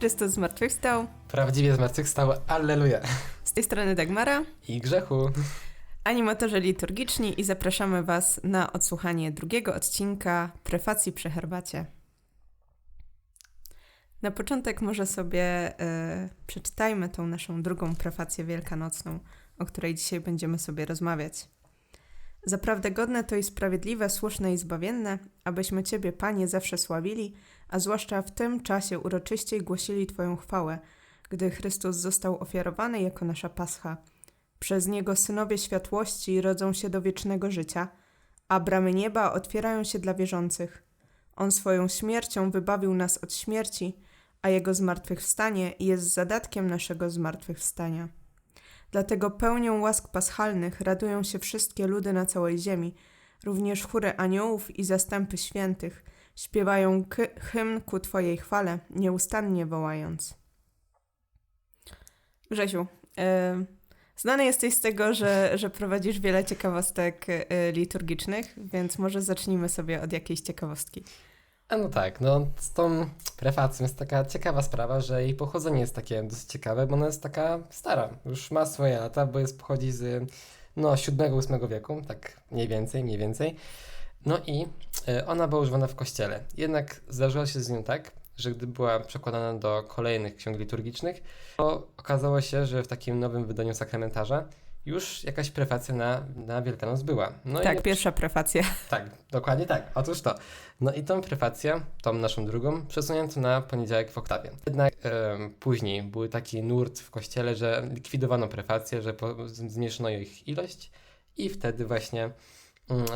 Chrystus zmartwychwstał. Prawdziwie zmartwychwstał, alleluja. Z tej strony Dagmara, I grzechu. animatorzy liturgiczni i zapraszamy Was na odsłuchanie drugiego odcinka prefacji przy herbacie. Na początek może sobie e, przeczytajmy tą naszą drugą prefację wielkanocną, o której dzisiaj będziemy sobie rozmawiać. Zaprawdę godne to i sprawiedliwe, słuszne i zbawienne, abyśmy Ciebie, Panie, zawsze sławili, a zwłaszcza w tym czasie uroczyściej głosili Twoją chwałę, gdy Chrystus został ofiarowany jako nasza pascha. Przez Niego synowie światłości rodzą się do wiecznego życia, a bramy nieba otwierają się dla wierzących. On swoją śmiercią wybawił nas od śmierci, a Jego zmartwychwstanie jest zadatkiem naszego zmartwychwstania. Dlatego pełnią łask paschalnych radują się wszystkie ludy na całej ziemi, również chóry aniołów i zastępy świętych, śpiewają hymn ku Twojej chwale, nieustannie wołając. Grzesiu, e, znany jesteś z tego, że, że prowadzisz wiele ciekawostek e, liturgicznych, więc może zacznijmy sobie od jakiejś ciekawostki. A no tak, no z tą prefacją jest taka ciekawa sprawa, że jej pochodzenie jest takie dosyć ciekawe, bo ona jest taka stara. Już ma swoje lata, bo jest pochodzi z no VII-VIII wieku, tak mniej więcej, mniej więcej. No i e, ona była używana w kościele. Jednak zdarzyło się z nią tak, że gdy była przekładana do kolejnych ksiąg liturgicznych, to okazało się, że w takim nowym wydaniu sakramentarza już jakaś prefacja na, na Wielkanoc była. No tak, i pierwsza prefacja. tak, dokładnie tak. Otóż to. No i tą prefację, tą naszą drugą, przesunięto na poniedziałek w oktawie. Jednak em, później był taki nurt w kościele, że likwidowano prefację, że po, zmniejszono ich ilość i wtedy właśnie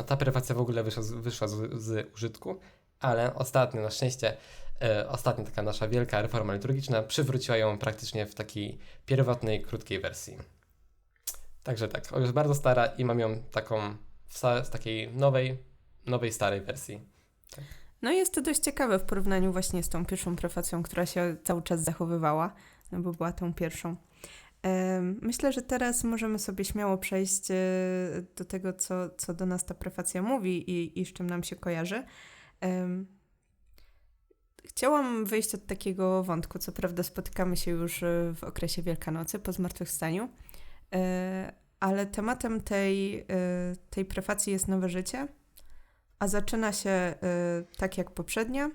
ta prefacja w ogóle wyszła, z, wyszła z, z użytku, ale ostatnio, na szczęście, e, ostatnia taka nasza wielka reforma liturgiczna przywróciła ją praktycznie w takiej pierwotnej, krótkiej wersji. Także tak, o, jest bardzo stara i mam ją taką w, w takiej nowej, nowej, starej wersji. No i jest to dość ciekawe w porównaniu właśnie z tą pierwszą prefacją, która się cały czas zachowywała, no bo była tą pierwszą. Myślę, że teraz możemy sobie śmiało przejść e, do tego, co, co do nas ta prefacja mówi i, i z czym nam się kojarzy. Chciałam wyjść od takiego wątku, co prawda spotykamy się już e, w okresie Wielkanocy po zmartwychwstaniu, e, ale tematem tej, tej prefacji jest nowe życie, a zaczyna się tak jak poprzednia,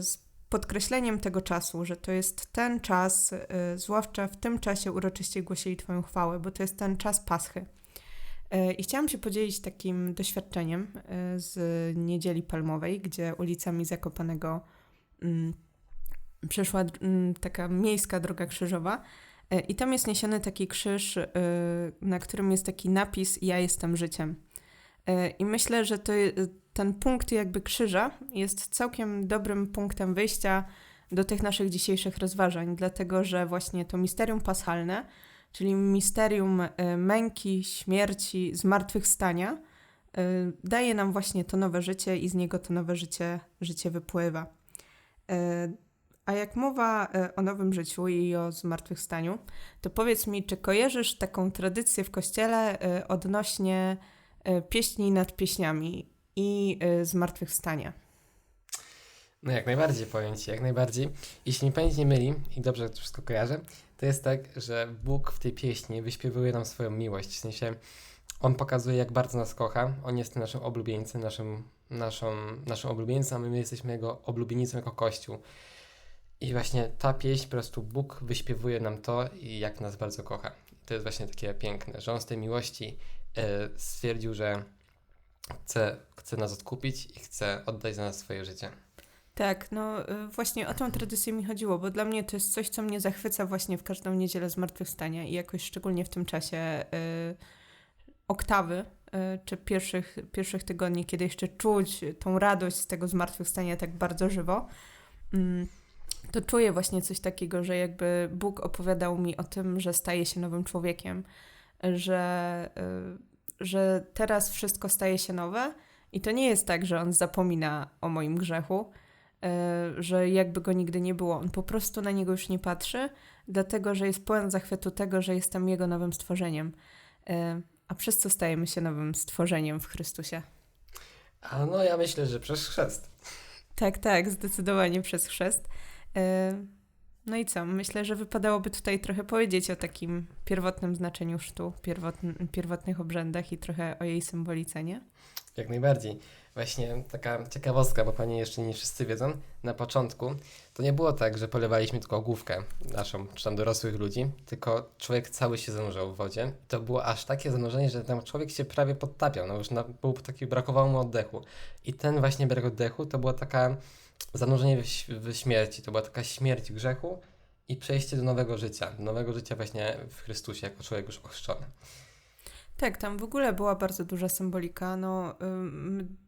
z podkreśleniem tego czasu, że to jest ten czas, y, zwłaszcza w tym czasie uroczyście głosili Twoją chwałę, bo to jest ten czas Paschy. Y, I chciałam się podzielić takim doświadczeniem y, z Niedzieli Palmowej, gdzie ulicami Zakopanego mm, przeszła mm, taka miejska droga krzyżowa i tam jest niesiony taki krzyż, na którym jest taki napis Ja jestem życiem. I myślę, że to, ten punkt jakby krzyża jest całkiem dobrym punktem wyjścia do tych naszych dzisiejszych rozważań, dlatego że właśnie to misterium paschalne, czyli misterium e, męki, śmierci, zmartwychwstania, e, daje nam właśnie to nowe życie i z niego to nowe życie, życie wypływa. E, A jak mowa o nowym życiu i o zmartwychwstaniu, to powiedz mi, czy kojarzysz taką tradycję w kościele odnośnie pieśni nad pieśniami i e, zmartwychwstania. No jak najbardziej powiem Ci, jak najbardziej. Jeśli mi pamięć nie myli i dobrze to wszystko kojarzę, to jest tak, że Bóg w tej pieśni wyśpiewuje nam swoją miłość. W sensie On pokazuje, jak bardzo nas kocha. On jest naszym oblubieńcem, naszym, naszą, naszym oblubieńcem, a my jesteśmy Jego oblubieńcem jako Kościół. I właśnie ta pieśń, po prostu Bóg wyśpiewuje nam to jak nas bardzo kocha. I to jest właśnie takie piękne, że On z tej miłości e, stwierdził, że chce, chce nas odkupić i chce oddać za nas swoje życie. Tak, no y, właśnie o tą tradycję mi chodziło, bo dla mnie to jest coś, co mnie zachwyca właśnie w każdą niedzielę zmartwychwstania i jakoś szczególnie w tym czasie y, oktawy, y, czy pierwszych, pierwszych tygodni, kiedy jeszcze czuć tą radość z tego zmartwychwstania tak bardzo żywo, mm, to czuję właśnie coś takiego, że jakby Bóg opowiadał mi o tym, że staje się nowym człowiekiem, że, y, że teraz wszystko staje się nowe i to nie jest tak, że On zapomina o moim grzechu, e, że jakby go nigdy nie było. On po prostu na niego już nie patrzy, dlatego że jest pełen zachwytu tego, że jestem jego nowym stworzeniem. E, A przez co stajemy się nowym stworzeniem w Chrystusie? A no ja myślę, że przez chrzest. Tak, tak, zdecydowanie przez chrzest. No i co? Myślę, że wypadałoby tutaj trochę powiedzieć o takim pierwotnym znaczeniu sztu, pierwotn pierwotnych obrzędach i trochę o jej symbolice, nie? Jak najbardziej. Właśnie taka ciekawostka, bo pani jeszcze nie wszyscy wiedzą, na początku to nie było tak, że polewaliśmy tylko główkę naszą, czy tam dorosłych ludzi, tylko człowiek cały się zanurzał w wodzie. To było aż takie zanurzenie, że tam człowiek się prawie podtapiał, no już na, był taki, brakowało mu oddechu. I ten właśnie brak oddechu to była taka zanurzenie w, śmierci, to była taka śmierć grzechu i przejście do nowego życia, do nowego życia właśnie w Chrystusie, jako człowiek już ochrzczony. Tak, tam w ogóle była bardzo duża symbolika. No,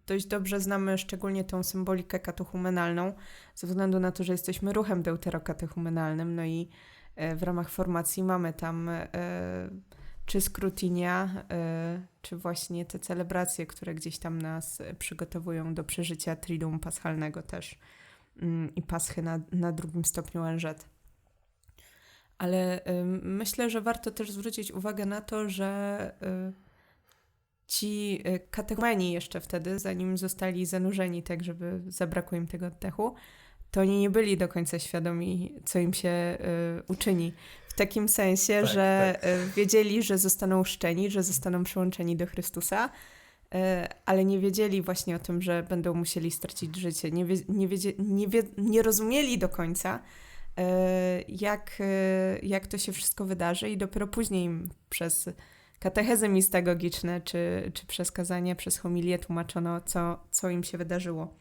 dość dobrze znamy szczególnie tą symbolikę katechumenalną, ze względu na to, że jesteśmy ruchem deuterokatechumenalnym, no i y, w ramach formacji mamy tam y, czy skrutynia, y, czy właśnie te celebracje, które gdzieś tam nas przygotowują do przeżycia Triduum Paschalnego też mm, i Paschy na, na drugim stopniu NZ. Ale myślę, że warto też zwrócić uwagę na to, że y, ci y, katechumeni jeszcze wtedy, zanim zostali zanurzeni tak, żeby zabrakło im tego oddechu, to oni nie byli do końca świadomi, co im się y, uczyni. W takim sensie, Tak, że tak. y, wiedzieli, że zostaną szczeni, że zostaną przyłączeni do Chrystusa, y, ale nie wiedzieli właśnie o tym, że będą musieli stracić życie. Nie, wie, nie, wiedzie, nie, wie, nie rozumieli do końca, y, jak, jak to się wszystko wydarzy, i dopiero później im przez katechezy mistagogiczne, czy, czy przez kazanie, przez homilię tłumaczono, co, co im się wydarzyło.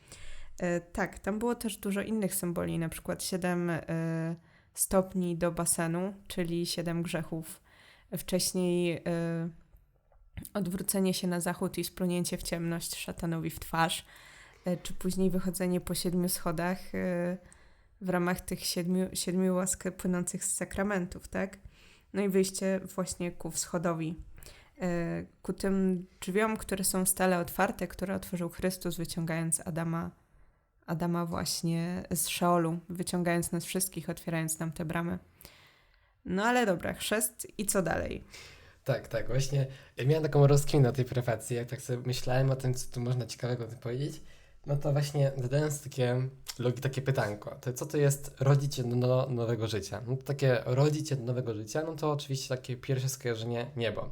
E, tak, tam było też dużo innych symboli, na przykład siedem e, stopni do basenu, czyli siedem grzechów. Wcześniej e, odwrócenie się na zachód i splunięcie w ciemność szatanowi w twarz, e, czy później wychodzenie po siedmiu schodach e, w ramach tych siedmiu, siedmiu łask płynących z sakramentów, tak? No i wyjście właśnie ku wschodowi, e, ku tym drzwiom, które są stale otwarte, które otworzył Chrystus, wyciągając Adama, Adama właśnie z Szeolu, wyciągając nas wszystkich, otwierając nam te bramy. No ale dobra, chrzest i co dalej? Tak, tak, właśnie ja miałem taką rozkminę o tej prefacji, jak tak sobie myślałem o tym, co tu można ciekawego powiedzieć, no to właśnie zadając takie, logi, takie pytanko, to co to jest rodzić do no, nowego życia? No to takie rodzić do nowego życia, no to oczywiście takie pierwsze skojarzenie niebo.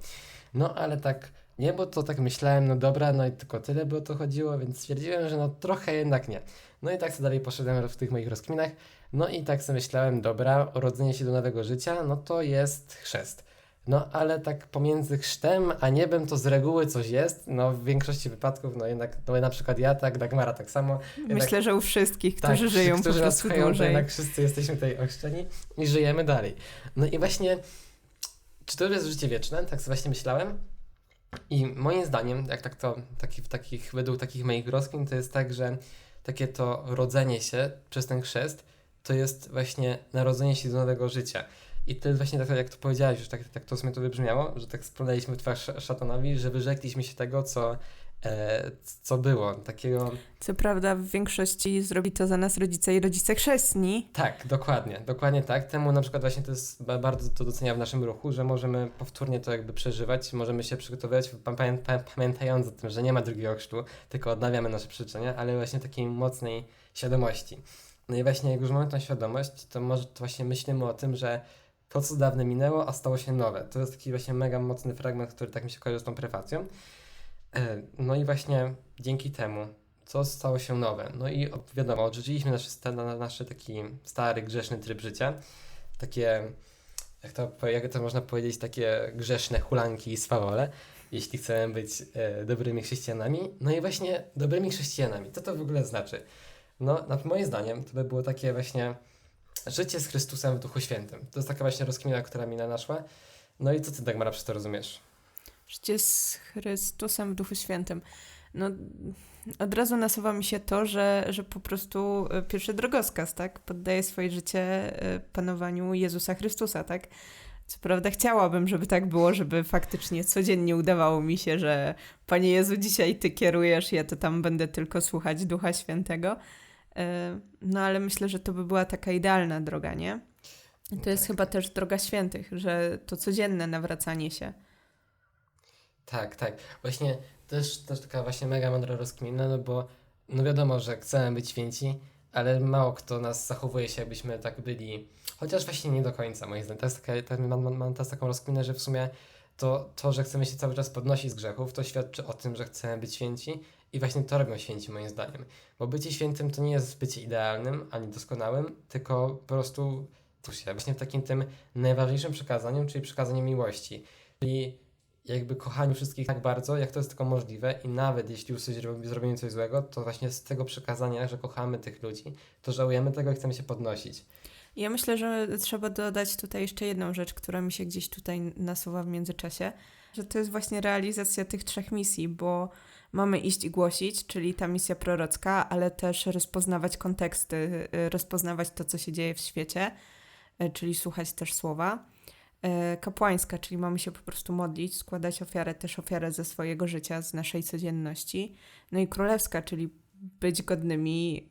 No ale tak niebo to tak myślałem, no dobra, no i tylko tyle by o to chodziło, więc stwierdziłem, że no trochę jednak nie. No i tak sobie dalej poszedłem w tych moich rozkminach, no i tak sobie myślałem, dobra, urodzenie się do nowego życia, no to jest chrzest. No ale tak pomiędzy chrztem a niebem to z reguły coś jest. No w większości wypadków, no jednak, no na przykład ja tak, Dagmara tak samo. Jednak, Myślę, że u wszystkich, którzy tak, żyją którzy po nas prostu słuchają, dłużej. jednak wszyscy jesteśmy tutaj ochrzczeni i żyjemy dalej. No i właśnie, czy to jest życie wieczne? Tak sobie właśnie myślałem. I moim zdaniem, jak tak to, taki, takich, według takich moich rozkmin, to jest tak, że takie to rodzenie się przez ten chrzest, to jest właśnie narodzenie się do nowego życia. I to jest właśnie tak, jak to powiedziałeś, już tak, tak to w sumie to wybrzmiało, że tak splunęliśmy w twarz sz- szatanowi, że wyrzekliśmy się tego, co, co było. Takiego, Co prawda w większości zrobi to za nas rodzice i rodzice chrzestni. tak, dokładnie, dokładnie tak. Temu na przykład właśnie to jest ba- bardzo to docenia w naszym ruchu, że możemy powtórnie to jakby przeżywać, możemy się przygotowywać, pa- pamię- pa- pamiętając o tym, że nie ma drugiego chrztu, tylko odnawiamy nasze przyczenia, ale właśnie takiej mocnej świadomości. No i właśnie jak już mamy tą świadomość, to może to właśnie myślimy o tym, że to, co dawne minęło, a stało się nowe. To jest taki właśnie mega mocny fragment, który tak mi się kojarzy z tą prefacją. E, No i właśnie dzięki temu, co stało się nowe. No i wiadomo, odrzuciliśmy nasz, nasz taki stary, grzeszny tryb życia. Takie, jak to, jak to można powiedzieć, takie grzeszne hulanki i swawole, jeśli chcemy być e, dobrymi chrześcijanami. No i właśnie dobrymi chrześcijanami. Co to w ogóle znaczy? No, moim zdaniem, to by było takie właśnie życie z Chrystusem w Duchu Świętym. To jest taka właśnie rozkmina, która mi naszła. No i co ty, Dagmara, przez to rozumiesz? Życie z Chrystusem w Duchu Świętym. No, od razu nasuwa mi się to, że, że po prostu e, pierwszy drogowskaz, tak? Poddaję swoje życie e, panowaniu Jezusa Chrystusa, tak? Co prawda chciałabym, żeby tak było, żeby faktycznie codziennie udawało mi się, że Panie Jezu, dzisiaj Ty kierujesz, ja to tam będę tylko słuchać Ducha Świętego. E, No ale myślę, że to by była taka idealna droga, nie? To jest Tak. chyba też droga świętych, że to codzienne nawracanie się. Tak, tak. Właśnie też, też taka właśnie mega mądra rozkmina, no bo no wiadomo, że chcemy być święci, ale mało kto nas zachowuje się, jakbyśmy tak byli, chociaż właśnie nie do końca, moim zdaniem. Jest taka, tak, mam, mam, mam teraz taką rozkminę, że w sumie to, to, że chcemy się cały czas podnosić z grzechów, to świadczy o tym, że chcemy być święci i właśnie to robią święci, moim zdaniem. Bo bycie świętym to nie jest bycie idealnym ani doskonałym, tylko po prostu tu się właśnie w takim tym najważniejszym przekazaniu, czyli przekazaniu miłości. Czyli jakby kochaniu wszystkich tak bardzo, jak to jest tylko możliwe i nawet jeśli zrobimy coś złego, to właśnie z tego przekazania, że kochamy tych ludzi, to żałujemy tego i chcemy się podnosić. Ja myślę, że trzeba dodać tutaj jeszcze jedną rzecz, która mi się gdzieś tutaj nasuwa w międzyczasie, że to jest właśnie realizacja tych trzech misji, bo mamy iść i głosić, czyli ta misja prorocka, ale też rozpoznawać konteksty, rozpoznawać to, co się dzieje w świecie, y, czyli słuchać też słowa. Y, Kapłańska, czyli mamy się po prostu modlić, składać ofiarę, też ofiarę ze swojego życia, z naszej codzienności. No i królewska, czyli być godnymi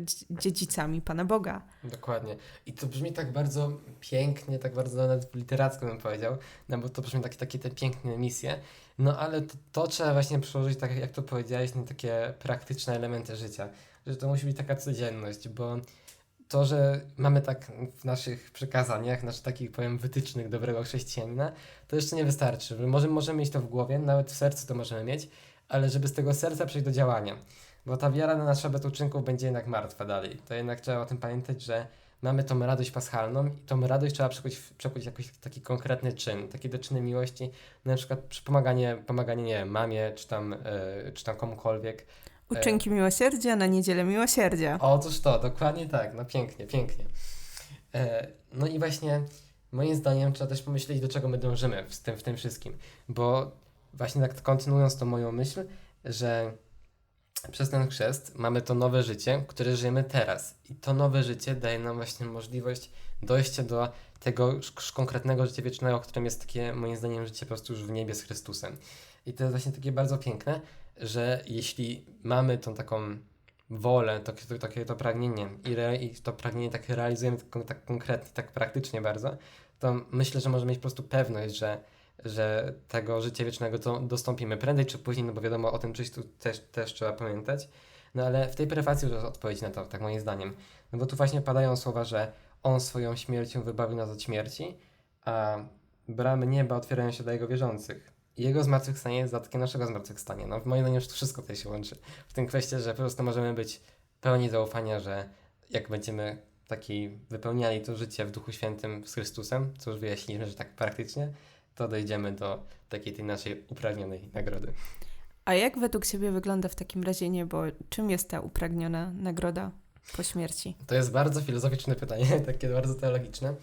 dz- dziedzicami Pana Boga. Dokładnie. I to brzmi tak bardzo pięknie, tak bardzo nawet literacko bym powiedział, no bo to brzmi takie, takie te piękne misje, no ale to, to trzeba właśnie przełożyć, tak jak to powiedziałeś, na takie praktyczne elementy życia, że to musi być taka codzienność, bo to, że mamy tak w naszych przekazaniach, naszych takich powiem wytycznych dobrego chrześcijanina, to jeszcze nie wystarczy. Możemy, możemy mieć to w głowie, nawet w sercu to możemy mieć, ale żeby z tego serca przejść do działania. Bo ta wiara na nasz szabat uczynków będzie jednak martwa dalej. To jednak trzeba o tym pamiętać, że mamy tą radość paschalną i tą radość trzeba przekuć, przekuć jakiś taki konkretny czyn, takie do czyny miłości, na przykład przy pomaganie, pomaganie nie wiem, mamie, czy tam, yy, czy tam komukolwiek. Uczynki miłosierdzia na niedzielę miłosierdzia. Otóż to, dokładnie tak, no pięknie, pięknie. E, no i właśnie moim zdaniem trzeba też pomyśleć, do czego my dążymy w tym, w tym wszystkim, bo właśnie tak kontynuując tą moją myśl, że przez ten chrzest mamy to nowe życie, które żyjemy teraz i to nowe życie daje nam właśnie możliwość dojścia do tego konkretnego życia wiecznego, którym jest takie moim zdaniem życie po prostu już w niebie z Chrystusem. I to jest właśnie takie bardzo piękne, że jeśli mamy tą taką wolę, to, to, takie to pragnienie i, re, i to pragnienie takie realizujemy tak, tak konkretnie, tak praktycznie bardzo, to myślę, że możemy mieć po prostu pewność, że, że tego życia wiecznego to dostąpimy prędzej czy później, no bo wiadomo, o tym czymś tu też, też trzeba pamiętać. No ale w tej prefacji już jest odpowiedź na to, tak moim zdaniem. No bo tu właśnie padają słowa, że On swoją śmiercią wybawił nas od śmierci, a bramy nieba otwierają się dla Jego wierzących. Jego zmartwychwstanie jest dodatkiem naszego zmartwychwstania. No moim zdaniem wszystko tutaj się łączy. W tym kwestii, że po prostu możemy być pełni zaufania, że jak będziemy taki wypełniali to życie w Duchu Świętym z Chrystusem, co już wyjaśniliśmy, że tak praktycznie, to dojdziemy do takiej tej naszej upragnionej nagrody. A jak według Ciebie wygląda w takim razie niebo? Czym jest ta upragniona nagroda po śmierci? To jest bardzo filozoficzne pytanie, takie bardzo teologiczne.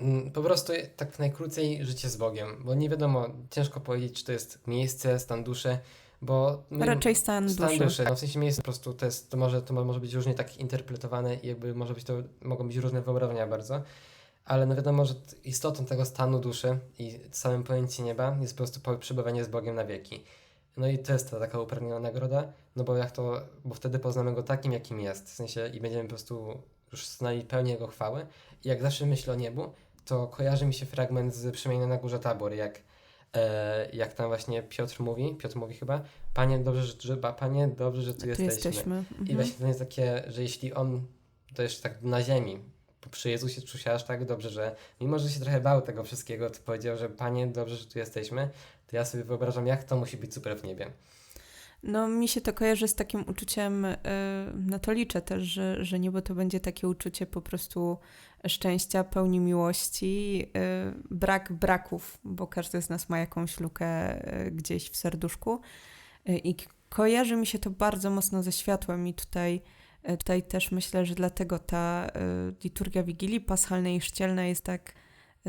Mm, Po prostu tak najkrócej życie z Bogiem, bo nie wiadomo, ciężko powiedzieć, czy to jest miejsce, stan duszy, bo my, Raczej stan stan duszy. duszy. No, w sensie miejsce po prostu to jest, to może, to może być różnie tak interpretowane i jakby może być to, mogą być różne wyobrażenia bardzo, ale no wiadomo, że istotą tego stanu duszy i samym pojęciem nieba jest po prostu przebywanie z Bogiem na wieki. No i to jest ta taka upragniona nagroda, no bo jak to, bo wtedy poznamy Go takim, jakim jest, w sensie i będziemy po prostu już znali pełnię Jego chwały. I jak zawsze myślę o niebu, to kojarzy mi się fragment z Przemienia na Górze Tabor, jak, e, jak tam właśnie Piotr mówi, Piotr mówi chyba, Panie, dobrze, że, że, Panie, dobrze, że tu, Tu jesteśmy. jesteśmy. I Mhm. właśnie to jest takie, że jeśli on to jeszcze tak na ziemi, przy Jezusie czuł się aż tak dobrze, że mimo, że się trochę bał tego wszystkiego, to powiedział, że Panie, dobrze, że tu jesteśmy, to ja sobie wyobrażam, jak to musi być super w niebie. No, mi się to kojarzy z takim uczuciem, y, na to liczę też, że, że niebo to będzie takie uczucie po prostu szczęścia, pełni miłości, y, brak braków, bo każdy z nas ma jakąś lukę y, gdzieś w serduszku. I kojarzy mi się to bardzo mocno ze światłem i tutaj, tutaj też myślę, że dlatego ta liturgia Wigilii Paschalnej i Chrzcielnej jest tak,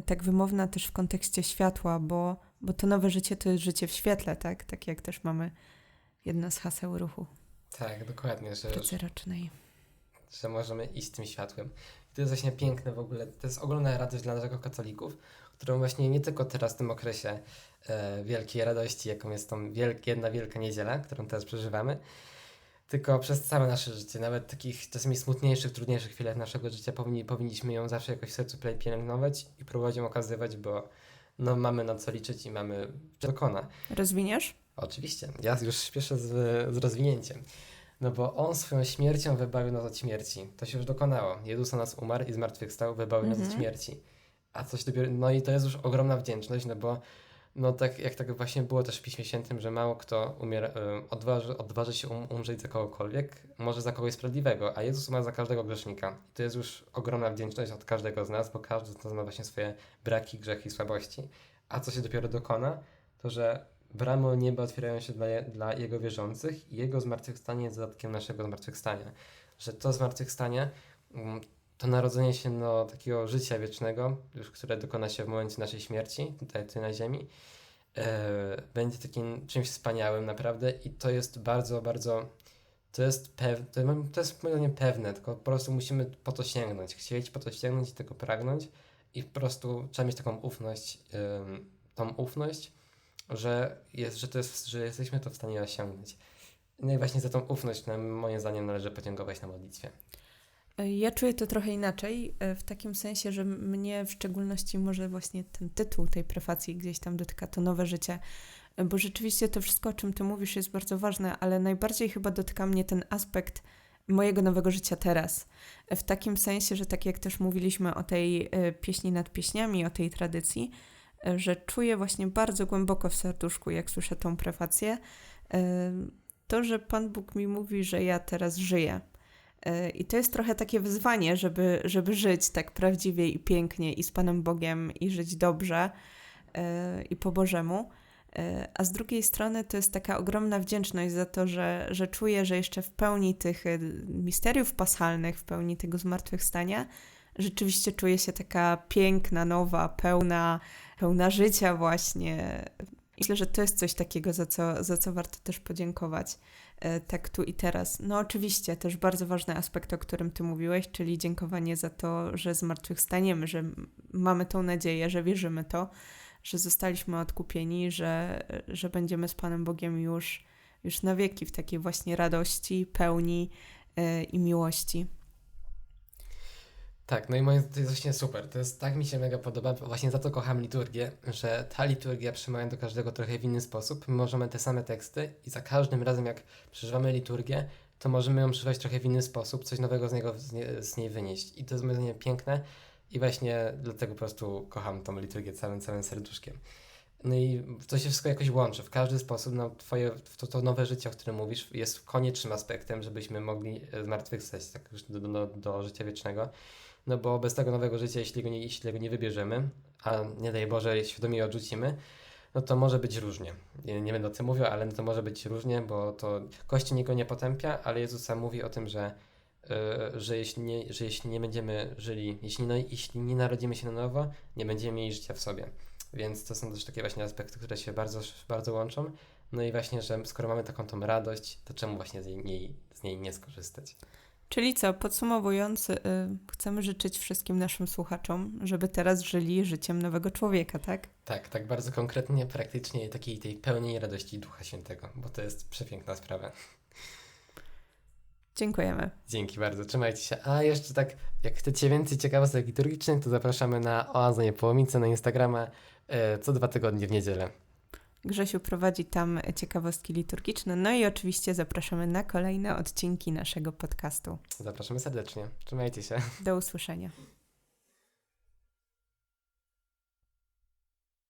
tak wymowna też w kontekście światła, bo, bo to nowe życie to jest życie w świetle, tak? Tak jak też mamy jedno z haseł ruchu Tak, dokładnie, że, pracy rocznej. że możemy iść tym światłem. I to jest właśnie piękne w ogóle, to jest ogromna radość dla nas jako katolików, którą właśnie nie tylko teraz w tym okresie e, wielkiej radości, jaką jest tą wielk, jedna wielka niedziela, którą teraz przeżywamy, tylko przez całe nasze życie, nawet takich czasami smutniejszych, trudniejszych chwilach naszego życia powinni, powinniśmy ją zawsze jakoś w sercu pie- pielęgnować i próbować ją okazywać, bo no, mamy na co liczyć i mamy dokona. Rozwiniesz? Oczywiście, ja już śpieszę z, z rozwinięciem. No bo On swoją śmiercią wybawił nas od śmierci. To się już dokonało. Jezus o nas umarł i zmartwychwstał, wybawił nas od Mhm. śmierci. A coś dopiero... No i to jest już ogromna wdzięczność, no bo no tak jak tak właśnie było też w Piśmie Świętym, że mało kto umiera, y, odważy, odważy się um, umrzeć za kogokolwiek, może za kogoś sprawiedliwego, a Jezus umarł za każdego grzesznika. I to jest już ogromna wdzięczność od każdego z nas, bo każdy z nas ma właśnie swoje braki, grzechy i słabości. A co się dopiero dokona, to że bramy nieba otwierają się dla, dla Jego wierzących i Jego zmartwychwstanie jest dodatkiem naszego zmartwychwstania. Że to zmartwychwstanie mm, to narodzenie się no, takiego życia wiecznego, już które dokona się w momencie naszej śmierci, tutaj, tutaj na ziemi, e, będzie takim czymś wspaniałym naprawdę i to jest bardzo, bardzo, to jest, pew, to, jest pewne, tylko po prostu musimy po to sięgnąć, chcieć po to sięgnąć i tego pragnąć i po prostu trzeba mieć taką ufność, ym, tą ufność, że, jest, że, to jest, że jesteśmy to w stanie osiągnąć. No i właśnie za tą ufność nam, moim zdaniem należy podziękować na modlitwie. Ja czuję to trochę inaczej, e, w takim sensie, że mnie w szczególności może właśnie ten tytuł tej prefacji gdzieś tam dotyka, to nowe życie, bo rzeczywiście to wszystko, o czym ty mówisz, jest bardzo ważne, ale najbardziej chyba dotyka mnie ten aspekt mojego nowego życia teraz. E, W takim sensie, że tak jak też mówiliśmy o tej e, pieśni nad pieśniami, o tej tradycji, że czuję właśnie bardzo głęboko w serduszku, jak słyszę tą prefację, e, to, że Pan Bóg mi mówi, że ja teraz żyję. E, I to jest trochę takie wyzwanie, żeby, żeby żyć tak prawdziwie i pięknie i z Panem Bogiem i żyć dobrze e, i po Bożemu. E, A z drugiej strony to jest taka ogromna wdzięczność za to, że, że czuję, że jeszcze w pełni tych misteriów paschalnych, w pełni tego zmartwychwstania, rzeczywiście czuję się taka piękna, nowa, pełna, pełna życia właśnie. Myślę, że to jest coś takiego, za co, za co warto też podziękować e, tak tu i teraz. No oczywiście też bardzo ważny aspekt, o którym ty mówiłeś, czyli dziękowanie za to, że zmartwychwstaniemy, że mamy tą nadzieję, że wierzymy to, że zostaliśmy odkupieni, że, że będziemy z Panem Bogiem już, już na wieki w takiej właśnie radości, pełni e, i miłości. Tak, no i moje, to jest właśnie super. To jest tak mi się mega podoba. Właśnie za to kocham liturgię, że ta liturgia przemawia do każdego trochę w inny sposób. My możemy te same teksty i za każdym razem, jak przeżywamy liturgię, to możemy ją przeżywać trochę w inny sposób, coś nowego z, niego, z, nie, z niej wynieść. I to jest moim zdaniem piękne i właśnie dlatego po prostu kocham tą liturgię całym, całym serduszkiem. No i to się wszystko jakoś łączy. W każdy sposób no, twoje, to, to nowe życie, o którym mówisz, jest koniecznym aspektem, żebyśmy mogli zmartwychwstać tak, do, do, do życia wiecznego. No bo bez tego nowego życia, jeśli go nie, jeśli go nie wybierzemy, a nie daj Boże, świadomie je odrzucimy, no to może być różnie. Nie, będę o tym mówił, ale to może być różnie, bo to Kościół niego nie potępia, ale Jezus sam mówi o tym, że, yy, że, jeśli nie, że jeśli nie będziemy żyli, jeśli, no, jeśli nie narodzimy się na nowo, nie będziemy mieli życia w sobie. Więc to są też takie właśnie aspekty, które się bardzo, bardzo łączą. No i właśnie, że skoro mamy taką tą radość, to czemu właśnie z niej, z niej nie skorzystać? Czyli co, podsumowując, y, chcemy życzyć wszystkim naszym słuchaczom, żeby teraz żyli życiem nowego człowieka, tak? Tak, tak bardzo konkretnie, praktycznie takiej tej pełnej radości Ducha Świętego, bo to jest przepiękna sprawa. Dziękujemy. Dzięki bardzo, trzymajcie się. A jeszcze tak, jak chcecie więcej ciekawostek liturgicznych, to zapraszamy na Oazę Niepołomice na Instagrama e, co dwa tygodnie w niedzielę. Grzesiu prowadzi tam ciekawostki liturgiczne, no i oczywiście zapraszamy na kolejne odcinki naszego podcastu. Zapraszamy serdecznie. Trzymajcie się. Do usłyszenia.